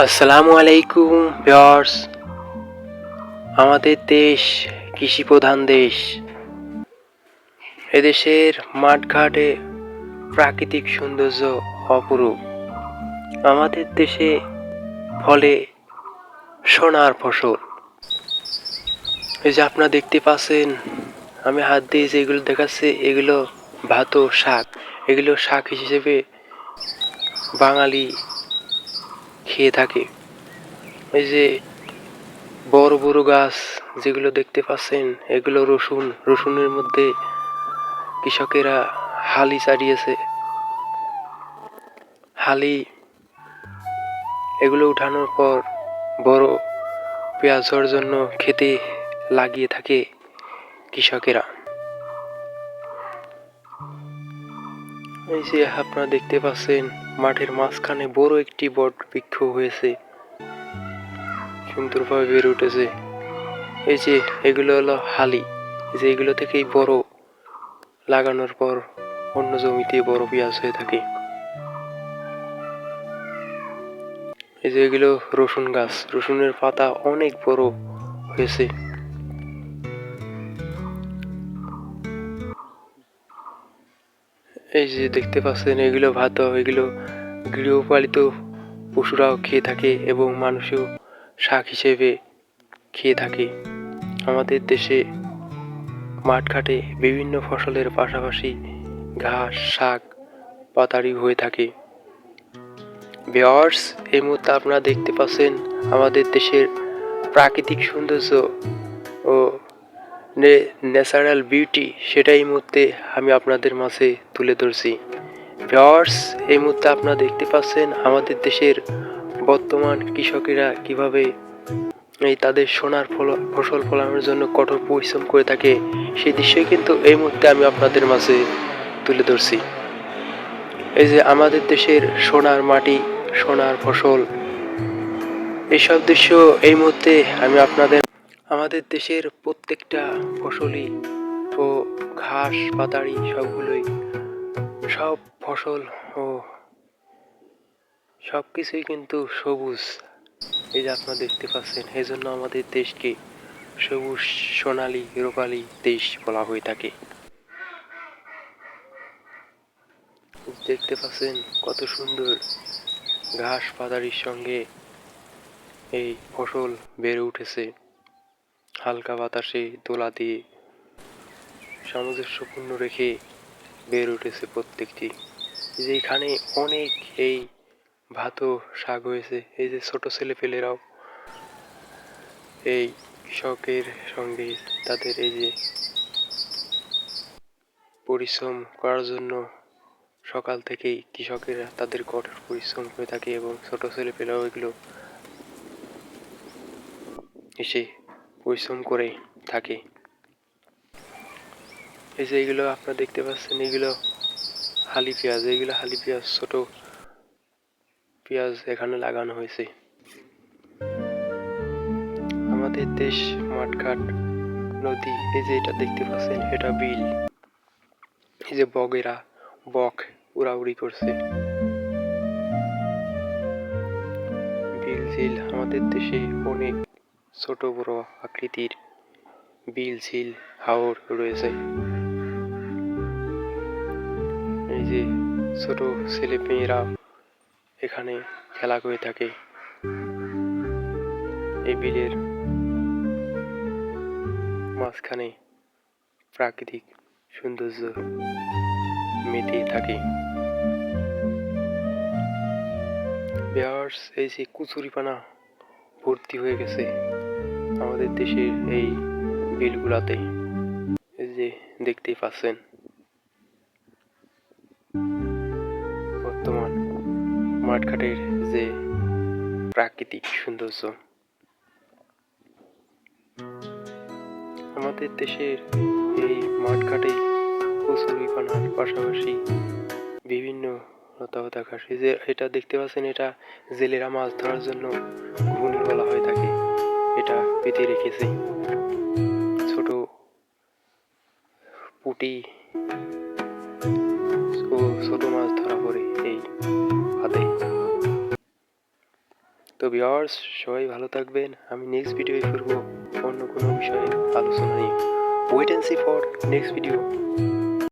আসসালামু আলাইকুম ভিউয়ার্স। আমাদের দেশ কৃষি প্রধান দেশ। এদেশের মাঠঘাটে প্রাকৃতিক সৌন্দর্য অপরূপ। আমাদের দেশে ফলে সোনার ফসল। এই যে আপনারা দেখতে পাচ্ছেন, আমি হাত দিয়ে যেগুলো দেখাচ্ছি, এগুলো ভাত শাক। এগুলো শাক হিসেবে বাঙালি খেয়ে থাকে। এই যে বড় বড় গাছ যেগুলো দেখতে পাচ্ছেন, এগুলো রসুন। রসুনের মধ্যে কৃষকেরা হালি চারিয়েছে হালি এগুলো উঠানোর পর বড় পেঁয়াজের জন্য খেতে লাগিয়ে থাকে কৃষকেরা। এই যে আপনারা দেখতে পাচ্ছেন, মাঠের মাঝখানে বড় একটি বট বৃক্ষ হয়েছে। সুন্দরভাবে বেড়ে উঠেছে। এই যে এগুলো হলো হালি। যে এগুলো থেকেই বড়। লাগানোর পর অন্য জমিতে বড় পেঁয়াজ হয়ে থাকে। এই যে এগুলো রসুন গাছ। রসুনের পাতা অনেক বড় হয়েছে। এই যে দেখতে পাচ্ছেন, এগুলো ভাত, এগুলো গৃহপালিত পশুরাও খেয়ে থাকে এবং মানুষও শাক হিসেবে খেয়ে থাকে। আমাদের দেশে মাঠঘাটে বিভিন্ন ফসলের পাশাপাশি ঘাস, শাক পাতারি হয়ে থাকে। বেয়ার্স এই মুহূর্তে আপনারা দেখতে পাচ্ছেন আমাদের দেশের প্রাকৃতিক সৌন্দর্য ও ন্যাচারাল বিউটি সেটা এই মুহূর্তে আমি আপনাদের মাঝে তুলে ধরছি। ভিওয়ার্স এই মুহূর্তে আপনারা দেখতে পাচ্ছেন আমাদের দেশের বর্তমান কৃষকেরা কীভাবে এই তাদের সোনার ফল, ফসল ফলানোর জন্য কঠোর পরিশ্রম করে থাকে সেই দৃশ্যই কিন্তু এই মুহূর্তে আমি আপনাদের মাঝে তুলে ধরছি। এই যে আমাদের দেশের সোনার মাটি, সোনার ফসল, এইসব দৃশ্য এই মুহূর্তে আমি আপনাদের আমাদের দেশের প্রত্যেকটা ফসলই ও ঘাস, পাতাড়ি সবগুলোই সব ফসল ও সব কিছুই কিন্তু সবুজ। এই যে আপনারা দেখতে পাচ্ছেন এই জন্য আমাদের দেশকে সবুজ সোনালী, রূপালী দেশ বলা হয়ে থাকে। দেখতে পাচ্ছেন কত সুন্দর ঘাস পাতারির সঙ্গে এই ফসল বেড়ে উঠেছে। হালকা বাতাসে দোলা দিয়ে সামঞ্জস্যপূর্ণ রেখে বের উঠেছে প্রত্যেকটি। যেখানে অনেক এই ভাতও শাক হয়েছে, এই যে ছোট ছেলে পেলেরাও এই কৃষকের সঙ্গে তাদের এই যে পরিশ্রম করার জন্য সকাল থেকেই কৃষকেরা তাদের কঠোর পরিশ্রম করে থাকে এবং ছোট ছেলে পেলেও এগুলো এসে পরিশ্রম করে থাকে। এই যে এগুলো আপনারা দেখতে পাচ্ছেন, এগুলো হালি পেঁয়াজ, এগুলো হালি পেঁয়াজ, ছোট পেঁয়াজ এখানে লাগানো হয়েছে। আমাদের দেশ মাঠঘাট, নদী, এই যে এটা দেখতে পাচ্ছেন, এটা বিল। এই যে বগেরা, বক উড়াউড়ি করছে। বিল, ঝিল আমাদের দেশে অনেক ছোট বড় আকৃতির বিল, ঝিল, হাওর রয়েছে। এই যে ছোট ছেলে মেয়েরা এখানে খেলা করে থাকে। এই বিলের মাঝখানে প্রাকৃতিক সৌন্দর্য মেতে থাকে। বেয়ার্স এই যে কুচুরিপানা ভর্তি হয়ে গেছে। আমাদের দেশের এই বিলগুলাতে। যে দেখতেই পাচ্ছেন। বর্তমান মাঠঘাটের যে প্রাকৃতিক সৌন্দর্য। আমাদের দেশের এই মাঠঘাটে কচুরিপানার পাশাপাশি বিভিন্ন লতাপাতা ঘাস। যে এটা দেখতে পাচ্ছেন, এটা জেলেরা মাছ ধরার জন্য ঘুনি বলা হয়ে পেতে রেখেছে। ছোট পুটি ছোট মাছ ধরা পড়ে এই হাতে। তো বিয়ার্স সবাই ভালো থাকবেন। আমি নেক্সট ভিডিও করব অন্য কোনো বিষয়ে আলোচনা নিয়ে। Wait and see for next video